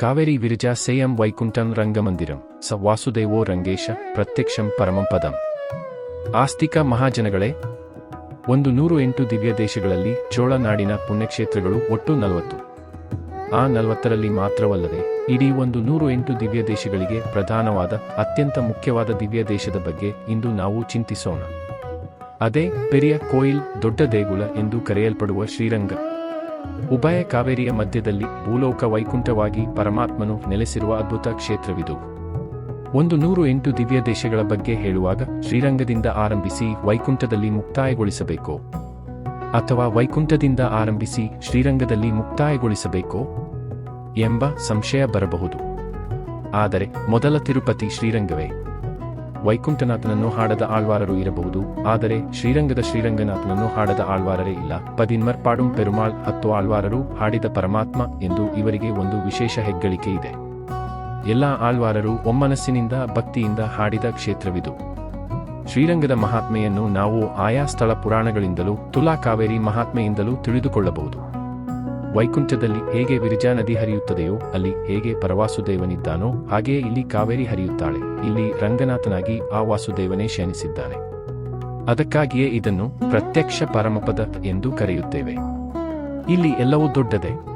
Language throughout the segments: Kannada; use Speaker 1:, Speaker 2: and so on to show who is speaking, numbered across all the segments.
Speaker 1: ಕಾವೇರಿ ವಿರಜಾ ಸೇಯಂ ವೈಕುಂಠಂ ರಂಗಮಂದಿರಂ, ಸ ವಾಸುದೇವೋ ರಂಗೇಶ, ಪ್ರತ್ಯಕ್ಷಂ ಪರಮಂ ಪದಂ. ಆಸ್ತಿಕ ಮಹಾಜನಗಳೇ, ಒಂದು ನೂರು ಎಂಟು ದಿವ್ಯ ದೇಶಗಳಲ್ಲಿ ಚೋಳ ನಾಡಿನ ಪುಣ್ಯಕ್ಷೇತ್ರಗಳು ಒಟ್ಟು ನಲವತ್ತು. ಆ ನಲವತ್ತರಲ್ಲಿ ಮಾತ್ರವಲ್ಲದೆ, ಇಡೀ ಒಂದು ನೂರು ಎಂಟು ದಿವ್ಯ ದೇಶಗಳಿಗೆ ಪ್ರಧಾನವಾದ, ಅತ್ಯಂತ ಮುಖ್ಯವಾದ ದಿವ್ಯ ದೇಶದ ಬಗ್ಗೆ ಇಂದು ನಾವು ಚಿಂತಿಸೋಣ. ಅದೇ, ಪೆರಿಯ ಕೋಯಿಲ್ ದೊಡ್ಡ ದೇಗುಲ ಎಂದು ಕರೆಯಲ್ಪಡುವ ಶ್ರೀರಂಗ. ಉಭಯ ಕಾವೇರಿಯ ಮಧ್ಯದಲ್ಲಿ ಭೂಲೋಕ ವೈಕುಂಠವಾಗಿ ಪರಮಾತ್ಮನು ನೆಲೆಸಿರುವ ಅದ್ಭುತ ಕ್ಷೇತ್ರವಿದು. ಒಂದು ನೂರು ಎಂಟು ದಿವ್ಯ ದೇಶಗಳ ಬಗ್ಗೆ ಹೇಳುವಾಗ ಶ್ರೀರಂಗದಿಂದ ಆರಂಭಿಸಿ ವೈಕುಂಠದಲ್ಲಿ ಮುಕ್ತಾಯಗೊಳಿಸಬೇಕು? ಅಥವಾ ವೈಕುಂಠದಿಂದ ಆರಂಭಿಸಿ ಶ್ರೀರಂಗದಲ್ಲಿ ಮುಕ್ತಾಯಗೊಳಿಸಬೇಕೋ? ಎಂಬ ಸಂಶಯ ಬರಬಹುದು. ಆದರೆ ಮೊದಲ ತಿರುಪತಿ ಶ್ರೀರಂಗವೇ? ವೈಕುಂಠನಾಥನನ್ನು ಹಾಡದ ಆಳ್ವಾರರು ಇರಬಹುದು, ಆದರೆ ಶ್ರೀರಂಗದ ಶ್ರೀರಂಗನಾಥನನ್ನು ಹಾಡದ ಆಳ್ವಾರರೇ ಇಲ್ಲ. ಪದಿನ್ಮರ್ ಪಾಡುಂ ಪೆರುಮಾಳ್ ಹತ್ತು ಆಳ್ವಾರರು ಹಾಡಿದ ಪರಮಾತ್ಮ ಎಂದು ಇವರಿಗೆ ಒಂದು ವಿಶೇಷ ಹೆಗ್ಗಳಿಕೆ ಇದೆ. ಎಲ್ಲ ಆಳ್ವಾರರು ಒಮ್ಮನಸ್ಸಿನಿಂದ ಭಕ್ತಿಯಿಂದ ಹಾಡಿದ ಕ್ಷೇತ್ರವಿದು. ಶ್ರೀರಂಗದ ಮಹಾತ್ಮೆಯನ್ನು ನಾವು ಆಯಾ ಸ್ಥಳ ಪುರಾಣಗಳಿಂದಲೂ ತುಲಾ ಕಾವೇರಿ ಮಹಾತ್ಮೆಯಿಂದಲೂ ತಿಳಿದುಕೊಳ್ಳಬಹುದು. ವೈಕುಂಠದಲ್ಲಿ ಹೇಗೆ ವಿರಜಾ ನದಿ ಹರಿಯುತ್ತದೆಯೋ, ಅಲ್ಲಿ ಹೇಗೆ ಪರವಾಸುದೇವನಿದ್ದಾನೋ, ಹಾಗೆಯೇ ಇಲ್ಲಿ ಕಾವೇರಿ ಹರಿಯುತ್ತಾಳೆ. ಇಲ್ಲಿ ರಂಗನಾಥನಾಗಿ ಆ ವಾಸುದೇವನೇ ಶಯನಿಸಿದ್ದಾನೆ. ಅದಕ್ಕಾಗಿಯೇ ಇದನ್ನು ಪ್ರತ್ಯಕ್ಷ ಪರಮಪದ ಎಂದು ಕರೆಯುತ್ತೇವೆ. ಇಲ್ಲಿ ಎಲ್ಲವೂ ದೊಡ್ಡದೆ.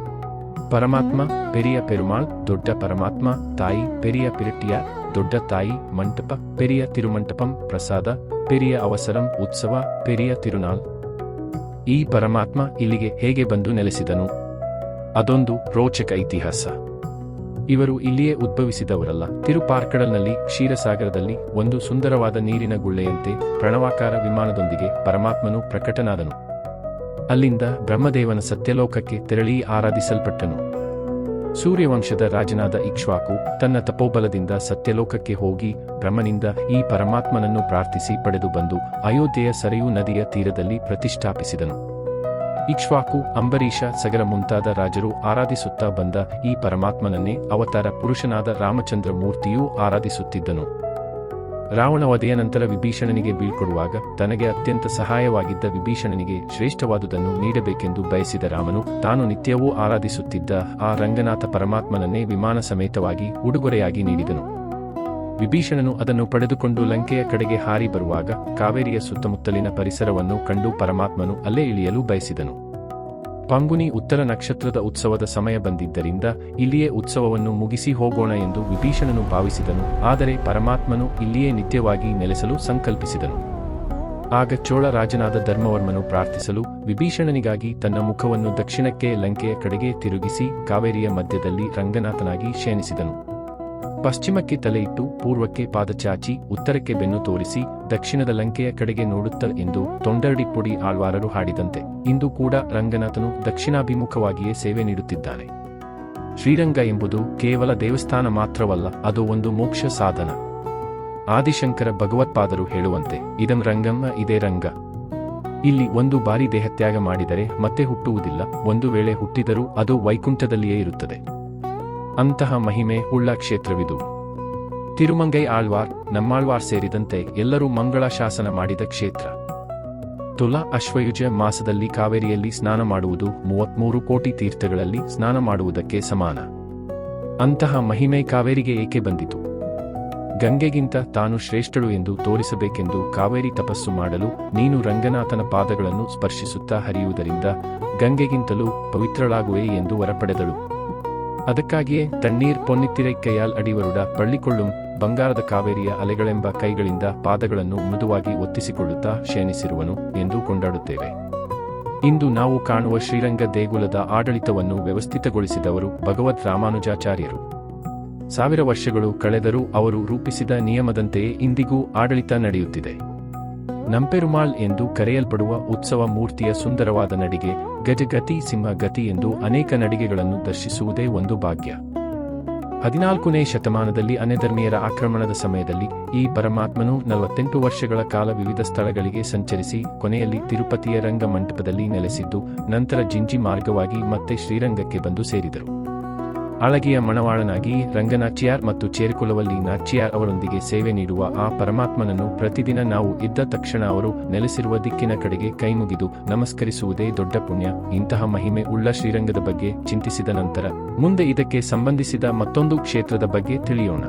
Speaker 1: ಪರಮಾತ್ಮ, ಪೆರಿಯ ಪೆರುಮಾಳ್, ದೊಡ್ಡ ಪರಮಾತ್ಮ, ತಾಯಿ, ಪೆರಿಯ ಪಿರಟಿಯ ದೊಡ್ಡ ತಾಯಿ, ಮಂಟಪ, ಪೆರಿಯ ತಿರುಮಂಟಪಂ, ಪ್ರಸಾದ, ಪೆರಿಯ ಅವಸರಂ, ಉತ್ಸವ, ಪೆರಿಯ ತಿರುನಾಳ್. ಈ ಪರಮಾತ್ಮ ಇಲ್ಲಿಗೆ ಹೇಗೆ ಬಂದು ನೆಲೆಸಿದನು? ಅದೊಂದು ರೋಚಕ ಇತಿಹಾಸ. ಇವರು ಇಲ್ಲಿಯೇ ಉದ್ಭವಿಸಿದವರಲ್ಲ. ತಿರುಪಾರ್ಕಡಲ್ನಲ್ಲಿ ಕ್ಷೀರಸಾಗರದಲ್ಲಿ ಒಂದು ಸುಂದರವಾದ ನೀರಿನ ಗುಳ್ಳೆಯಂತೆ ಪ್ರಣವಾಕಾರ ವಿಮಾನದೊಂದಿಗೆ ಪರಮಾತ್ಮನು ಪ್ರಕಟನಾದನು. ಅಲ್ಲಿಂದ ಬ್ರಹ್ಮದೇವನ ಸತ್ಯಲೋಕಕ್ಕೆ ತೆರಳಿ ಆರಾಧಿಸಲ್ಪಟ್ಟನು. ಸೂರ್ಯವಂಶದ ರಾಜನಾದ ಇಕ್ಷ್ವಾಕು ತನ್ನ ತಪೋಬಲದಿಂದ ಸತ್ಯಲೋಕಕ್ಕೆ ಹೋಗಿ ಬ್ರಹ್ಮನಿಂದ ಈ ಪರಮಾತ್ಮನನ್ನು ಪ್ರಾರ್ಥಿಸಿ ಪಡೆದು ಬಂದು ಅಯೋಧ್ಯೆಯ ಸರೆಯೂ ನದಿಯ ತೀರದಲ್ಲಿ ಪ್ರತಿಷ್ಠಾಪಿಸಿದನು. ಇಕ್ಷ್ವಾಕು, ಅಂಬರೀಷ, ಸಗರ ಮುಂತಾದ ರಾಜರು ಆರಾಧಿಸುತ್ತಾ ಬಂದ ಈ ಪರಮಾತ್ಮನನ್ನೇ ಅವತಾರ ಪುರುಷನಾದ ರಾಮಚಂದ್ರ ಮೂರ್ತಿಯೂ ಆರಾಧಿಸುತ್ತಿದ್ದನು. ರಾವಣ ವಧೆಯ ನಂತರ ವಿಭೀಷಣನಿಗೆ ಬೀಳ್ಕೊಡುವಾಗ ತನಗೆ ಅತ್ಯಂತ ಸಹಾಯವಾಗಿದ್ದ ವಿಭೀಷಣನಿಗೆ ಶ್ರೇಷ್ಠವಾದುದನ್ನು ನೀಡಬೇಕೆಂದು ಬಯಸಿದ ರಾಮನು ತಾನು ನಿತ್ಯವೂ ಆರಾಧಿಸುತ್ತಿದ್ದ ಆ ರಂಗನಾಥ ಪರಮಾತ್ಮನನ್ನೇ ವಿಮಾನ ಸಮೇತವಾಗಿ ಉಡುಗೊರೆಯಾಗಿ ನೀಡಿದನು. ವಿಭೀಷಣನು ಅದನ್ನು ಪಡೆದುಕೊಂಡು ಲಂಕೆಯ ಕಡೆಗೆ ಹಾರಿ ಬರುವಾಗ ಕಾವೇರಿಯ ಸುತ್ತಮುತ್ತಲಿನ ಪರಿಸರವನ್ನು ಕಂಡು ಪರಮಾತ್ಮನು ಅಲ್ಲೇ ಇಳಿಯಲು ಬಯಸಿದನು. ಪಾಂಗುನಿ ಉತ್ತರ ನಕ್ಷತ್ರದ ಉತ್ಸವದ ಸಮಯ ಬಂದಿದ್ದರಿಂದ ಇಲ್ಲಿಯೇ ಉತ್ಸವವನ್ನು ಮುಗಿಸಿ ಹೋಗೋಣ ಎಂದು ವಿಭೀಷಣನು ಭಾವಿಸಿದನು, ಆದರೆ ಪರಮಾತ್ಮನು ಇಲ್ಲಿಯೇ ನಿತ್ಯವಾಗಿ ನೆಲೆಸಲು ಸಂಕಲ್ಪಿಸಿದನು. ಆಗ ಚೋಳ ರಾಜನಾದ ಧರ್ಮವರ್ಮನು ಪ್ರಾರ್ಥಿಸಲು ವಿಭೀಷಣನಿಗಾಗಿ ತನ್ನ ಮುಖವನ್ನು ದಕ್ಷಿಣಕ್ಕೆ ಲಂಕೆಯ ಕಡೆಗೆ ತಿರುಗಿಸಿ ಕಾವೇರಿಯ ಮಧ್ಯದಲ್ಲಿ ರಂಗನಾಥನಾಗಿ ಶಯನಿಸಿದನು ಪಶ್ಚಿಮಕ್ಕೆ ತಲೆಯಿಟ್ಟು ಪೂರ್ವಕ್ಕೆ ಪಾದಚಾಚಿ ಉತ್ತರಕ್ಕೆ ಬೆನ್ನು ತೋರಿಸಿ ದಕ್ಷಿಣದ ಲಂಕೆಯ ಕಡೆಗೆ ನೋಡುತ್ತ ಎಂದು ತೊಂಡರಡಿ ಪುಡಿ ಆಳ್ವಾರರು ಹಾಡಿದಂತೆ. ಇಂದು ಕೂಡ ರಂಗನಾಥನು ದಕ್ಷಿಣಾಭಿಮುಖವಾಗಿಯೇ ಸೇವೆ ನೀಡುತ್ತಿದ್ದಾನೆ. ಶ್ರೀರಂಗ ಎಂಬುದು ಕೇವಲ ದೇವಸ್ಥಾನ ಮಾತ್ರವಲ್ಲ, ಅದು ಒಂದು ಮೋಕ್ಷ ಸಾಧನ. ಆದಿಶಂಕರ ಭಗವತ್ಪಾದರು ಹೇಳುವಂತೆ, ಇದಂ ರಂಗಮ್ಮ ಇದೇ ರಂಗ. ಇಲ್ಲಿ ಒಂದು ಬಾರಿ ದೇಹತ್ಯಾಗ ಮಾಡಿದರೆ ಮತ್ತೆ ಹುಟ್ಟುವುದಿಲ್ಲ, ಒಂದು ವೇಳೆ ಹುಟ್ಟಿದರೂ ಅದು ವೈಕುಂಠದಲ್ಲಿಯೇ ಇರುತ್ತದೆ. ಅಂತಹ ಮಹಿಮೆ ಉಳ್ಳ ಕ್ಷೇತ್ರವಿದು. ತಿರುಮಂಗೈ ಆಳ್ವಾರ್, ನಮ್ಮಾಳ್ವಾರ್ ಸೇರಿದಂತೆ ಎಲ್ಲರೂ ಮಂಗಳ ಶಾಸನ ಮಾಡಿದ ಕ್ಷೇತ್ರ. ತುಲಾ ಅಶ್ವಯುಜ ಮಾಸದಲ್ಲಿ ಕಾವೇರಿಯಲ್ಲಿ ಸ್ನಾನ ಮಾಡುವುದು ಮೂವತ್ಮೂರು ಕೋಟಿ ತೀರ್ಥಗಳಲ್ಲಿ ಸ್ನಾನ ಮಾಡುವುದಕ್ಕೆ ಸಮಾನ. ಅಂತಹ ಮಹಿಮೆ ಕಾವೇರಿಗೆ ಏಕೆ ಬಂದಿತು? ಗಂಗೆಗಿಂತ ತಾನು ಶ್ರೇಷ್ಠಳು ಎಂದು ತೋರಿಸಬೇಕೆಂದು ಕಾವೇರಿ ತಪಸ್ಸು ಮಾಡಲು ನೀನು ರಂಗನಾಥನ ಪಾದಗಳನ್ನು ಸ್ಪರ್ಶಿಸುತ್ತಾ ಹರಿಯುವುದರಿಂದ ಗಂಗೆಗಿಂತಲೂ ಪವಿತ್ರಳಾಗುವೆ ಎಂದು ವರಪಡೆದಳು. ಅದಕ್ಕಾಗಿಯೇ ತಣ್ಣೀರ್ ಪೊನ್ನಿತ್ತಿರೈ ಕೈಯಾಲ್ ಅಡಿವರುಡ ಬಳ್ಳಿಕೊಳ್ಳುಂ, ಬಂಗಾರದ ಕಾವೇರಿಯ ಅಲೆಗಳೆಂಬ ಕೈಗಳಿಂದ ಪಾದಗಳನ್ನು ಮೃದುವಾಗಿ ಒತ್ತಿಸಿಕೊಳ್ಳುತ್ತಾ ಶಯನಿಸಿರುವನು ಎಂದು ಕೊಂಡಾಡುತ್ತೇವೆ. ಇಂದು ನಾವು ಕಾಣುವ ಶ್ರೀರಂಗ ದೇಗುಲದ ಆಡಳಿತವನ್ನು ವ್ಯವಸ್ಥಿತಗೊಳಿಸಿದವರು ಭಗವದ್ ರಾಮಾನುಜಾಚಾರ್ಯರು. ಸಾವಿರ ವರ್ಷಗಳು ಕಳೆದರೂ ಅವರು ರೂಪಿಸಿದ ನಿಯಮದಂತೆಯೇ ಇಂದಿಗೂ ಆಡಳಿತ ನಡೆಯುತ್ತಿದೆ. ನಂಪೆರುಮಾಳ್ ಎಂದು ಕರೆಯಲ್ಪಡುವ ಉತ್ಸವ ಮೂರ್ತಿಯ ಸುಂದರವಾದ ನಡಿಗೆ ಗಜಗತಿ ಸಿಂಹಗತಿ ಎಂದು ಅನೇಕ ನಡಿಗೆಗಳನ್ನು ದರ್ಶಿಸುವುದೇ ಒಂದು ಭಾಗ್ಯ. ಹದಿನಾಲ್ಕನೇ ಶತಮಾನದಲ್ಲಿ ಅನೆಧರ್ಮೀಯರ ಆಕ್ರಮಣದ ಸಮಯದಲ್ಲಿ ಈ ಪರಮಾತ್ಮನು ನಲವತ್ತೆಂಟು ವರ್ಷಗಳ ಕಾಲ ವಿವಿಧ ಸ್ಥಳಗಳಿಗೆ ಸಂಚರಿಸಿ ಕೊನೆಯಲ್ಲಿ ತಿರುಪತಿಯ ರಂಗ ಮಂಟಪದಲ್ಲಿ ನೆಲೆಸಿದ್ದು, ನಂತರ ಜಿಂಜಿ ಮಾರ್ಗವಾಗಿ ಮತ್ತೆ ಶ್ರೀರಂಗಕ್ಕೆ ಬಂದು ಸೇರಿದರು. ಅಳಗಿಯ ಮಣವಾಳನಾಗಿ ರಂಗನಾಚಿಯಾರ್ ಮತ್ತು ಚೇರಿಕೊಳ್ಳುವಲ್ಲಿ ನಾಚಿಯಾರ್ ಅವರೊಂದಿಗೆ ಸೇವೆ ನೀಡುವ ಆ ಪರಮಾತ್ಮನನ್ನು ಪ್ರತಿದಿನ ನಾವು ಇದ್ದ ತಕ್ಷಣ ಅವರು ನೆಲೆಸಿರುವ ದಿಕ್ಕಿನ ಕಡೆಗೆ ಕೈಮುಗಿದು ನಮಸ್ಕರಿಸುವುದೇ ದೊಡ್ಡ ಪುಣ್ಯ. ಇಂತಹ ಮಹಿಮೆ ಉಳ್ಳ ಶ್ರೀರಂಗದ ಬಗ್ಗೆ ಚಿಂತಿಸಿದ ನಂತರ ಮುಂದೆ ಇದಕ್ಕೆ ಸಂಬಂಧಿಸಿದ ಮತ್ತೊಂದು ಕ್ಷೇತ್ರದ ಬಗ್ಗೆ ತಿಳಿಯೋಣ.